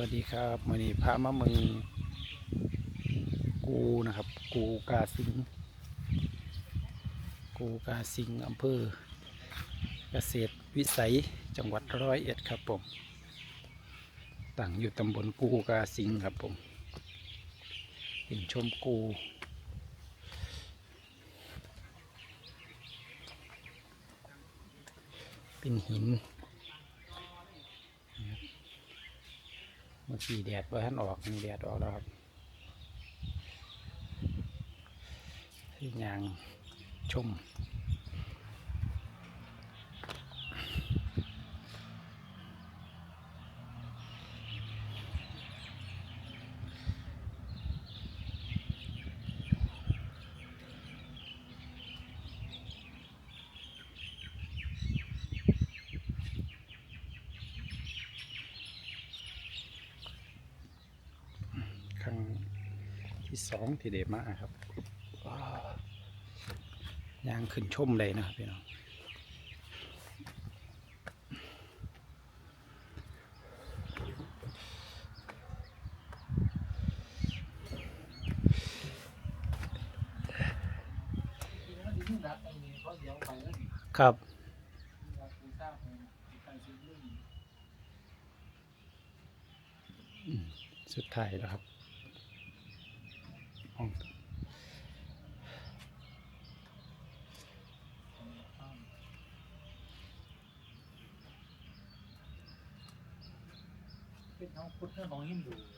วัสดีครับวันนี้พามาเมืองกูนะครับ กูกาสิงกูกาสิงอำเภอ เกษตรวิสัยจังหวัดร้อยเอ็ดครับผมตั้งอยู่ตำบลกูกาสิงครับผมเป็นชมกูเป็นหิน มื่อกี้แดดว่าท่านออกมีแดดออกแล้วครับที่ยางชม ครั้งที่สองที่เดมาครับยางขึ้นชมเลยนะครับพี่น้องครับสุดท้ายแล้วครับ เป็นท้องพุทธของฮินดู